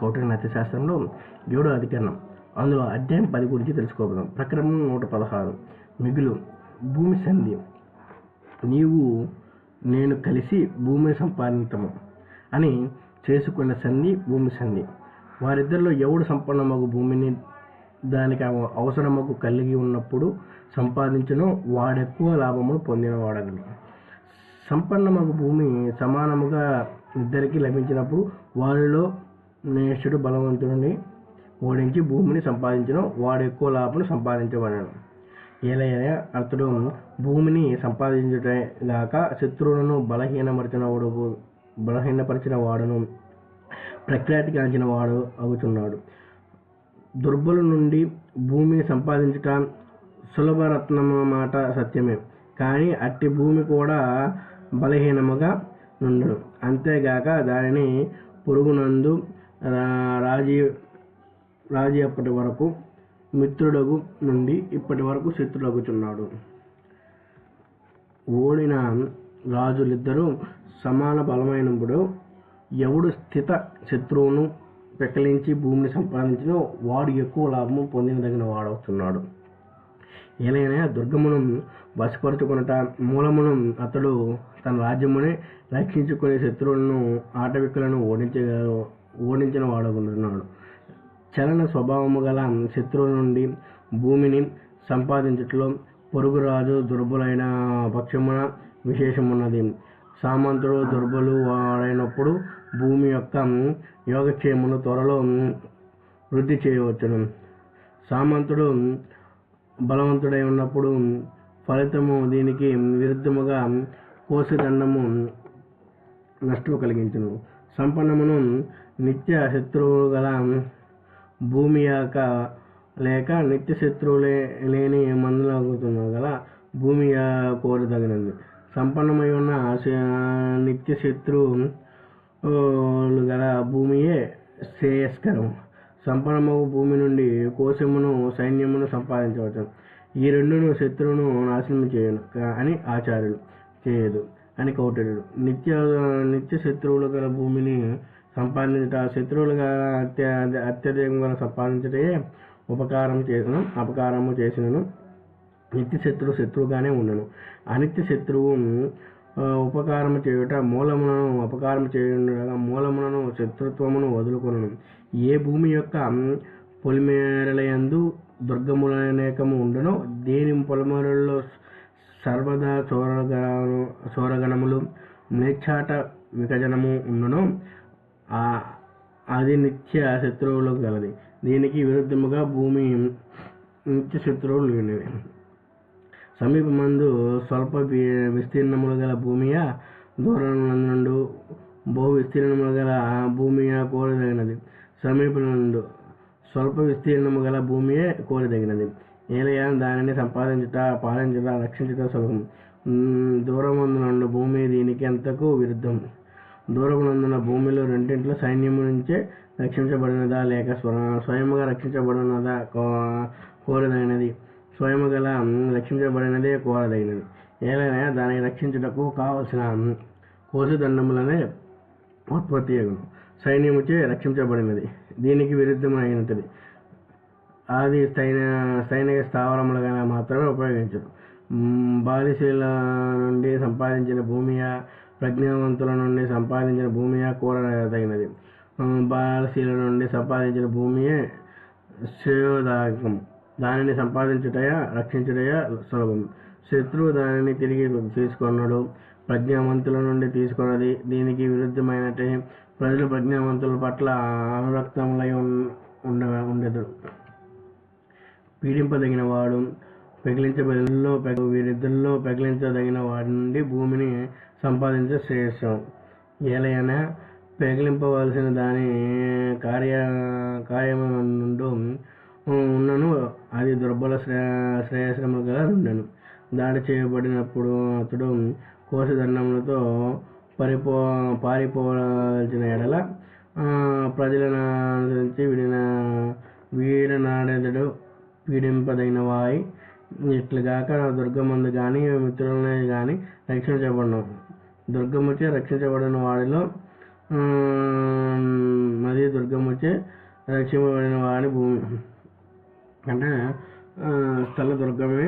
కౌటిల్య నత్యశాస్త్రంలో ఏడో అధికరణం. అందులో అధ్యాయం పది గురించి తెలుసుకోబోదాం. ప్రకరణం నూట పదహారు. మిగులు. భూమి సంధి. నీవు నేను కలిసి భూమిని సంపాదితము అని చేసుకున్న సంధి భూమి సంధి. వారిద్దరిలో ఎవడు సంపన్నమగు భూమిని దానికి అవ- అవసరమగు కలిగి ఉన్నప్పుడు సంపాదించను వాడెక్కువ లాభమును పొందినవాడగలడు సంపన్నమగు భూమి సమానముగా ఇద్దరికి లభించినప్పుడు వారిలో నేషుడు బలవంతుడిని ఓడించి భూమిని సంపాదించను. వాడు ఎక్కువ లాభం సంపాదించబడను. ఏలైనా అతడు భూమిని సంపాదించుటే గాక శత్రువులను బలహీనపరిచిన వాడు బలహీనపరిచిన వాడును ప్రఖ్యాతి వాడు అవుతున్నాడు దుర్బలు నుండి భూమిని సంపాదించుట సులభరత్నము మాట సత్యమే. కానీ అట్టి భూమి కూడా బలహీనముగా నుండును. అంతేగాక దానిని పురుగునందు రాజీ రాజీ అప్పటి వరకు మిత్రుడగు నుండి ఇప్పటి వరకు శత్రుడగుచున్నాడు ఓడిన రాజులిద్దరూ సమాన బలమైనప్పుడు ఎవడు స్థిత శత్రువును పెకలించి భూమిని సంపాదించినో వాడు ఎక్కువ లాభము పొందినదగిన వాడవుతున్నాడు. ఏలైనా దుర్గమును వశపరుచుకున్నట మూలమును అతడు తన రాజ్యమునే రక్షించుకునే శత్రువులను ఆటవికులను ఓడించ ఓడించిన వాడుకుంటున్నాడు చలన స్వభావము గల శత్రువుల నుండి భూమిని సంపాదించట్లో పొరుగురాజు దుర్బలైన పక్షమున విశేషమున్నది. సామంతుడు దుర్బలు వాడైనప్పుడు భూమి యొక్క యోగక్షేమును త్వరలో వృద్ధి చేయవచ్చును. సామంతుడు బలవంతుడై ఉన్నప్పుడు ఫలితము దీనికి విరుద్ధముగా కోసిదండము నష్టము కలిగించును. సంపన్నమును నిత్య శత్రువులు గల భూమి యొక్క లేక నిత్య శత్రువులే లేని మందులగుతున్న గల భూమి కోరదగినది. సంపన్నమై ఉన్న నిత్య శత్రువులు గల భూమియే శ్రేయస్కరం. సంపన్నమగు భూమి నుండి కోశమును సైన్యమును సంపాదించవచ్చును. ఈ రెండును శత్రువును నాశనం చేయను అని ఆచార్యులు చేయదు అని కౌటిల్యుడు. నిత్య నిత్య శత్రువులు గల భూమిని సంపాదించుట శత్రువులు గల అత్య అత్యధికంగా సంపాదించటే ఉపకారం చేసిన అపకారము చేసినను. నిత్య శత్రువు శత్రువుగానే ఉండను. అనిత్య శత్రువు ఉపకారము చేయుట మూలములను అపకారం చేయుట మూలములను శత్రుత్వమును వదులుకొనను. ఏ భూమి యొక్క పొలిమేరలయందు దుర్గములనేకము ఉండనో దేని పొలిమేరల్లో సర్వదా చోరగణము చోరగణములు మేచ్చాట వికజనము ఉండనో అది నిత్య శత్రువులు గలది. దీనికి విరుద్ధముగా భూమి నిత్య శత్రువులు లేనివి. సమీపమందు స్వల్ప విస్తీర్ణములు గల భూమియా దూరం బహు విస్తీర్ణములు గల భూమియా కోరదగినది. సమీపనందు స్వల్ప విస్తీర్ణము గల భూమియే కోరదగినది. ఏలయా దానిని సంపాదించుట పాలించుట రక్షించుట సులభం. ఉమ్, దూరమందునండు భూమి దీనికి ఎంతకు విరుద్ధం. దూరమునందున భూమిలో రెండింటిలో సైన్యము నుంచే రక్షించబడినదా లేక స్వ- స్వయముగా రక్షించబడినదా కో- కోరదగినది. స్వయము గల రక్షించబడినదే కోరదగినది. ఏలైనా దాన్ని రక్షించుటకు కావలసిన కోసుదండములనే ఉత్పత్తి అగును సైన్యముచే రక్షించబడినది. దీనికి విరుద్ధమైనది. అది సైన్య సైనిక స్థావరములుగా మాత్రమే ఉపయోగించరు బాలిశీల నుండి సంపాదించిన భూమియా ప్రజ్ఞావంతుల నుండి సంపాదించిన భూమియా కూడదగినది బాలశీల నుండి సంపాదించిన భూమియే శ్రేయోదాయకం దానిని సంపాదించుటయా రక్షించుటయా సులభం. శత్రువు దానిని తిరిగి తీసుకొనడు ప్రజ్ఞావంతుల నుండి తీసుకున్నది దీనికి విరుద్ధమైనట్టే ప్రజలు ప్రజ్ఞావంతుల పట్ల అనురక్తములై ఉండ ఉండదు పీడింపదగిన వాడు పెగిలించబడిలో పెగ వీరిద్దరిలో పెగిలించదగిన వాడి నుండి భూమిని సంపాదించే శ్రేయస్సం. ఏలైనా పెగిలింపవలసిన దాని కార్య కార్యముండు ఉన్నను అది దుర్బల శ్రే శ్రేయశ్రమ గల దాడి చేయబడినప్పుడు అతడు కోసదండములతో పరిపో పారిపోవలసిన ఎడల ప్రజలను అనుసరించి వీడిన వీడనాడెదడు పీడింపదైన వాయి ఇట్లుగాక దుర్గమందు కానీ మిత్రులనే కానీ రక్షించబడిన. దుర్గముచే రక్షించబడిన వాడిలో అది దుర్గముచే దుర్గం వచ్చి రక్షింపబడిన వాడి భూమి. అంటే ఆ, స్థల దుర్గమే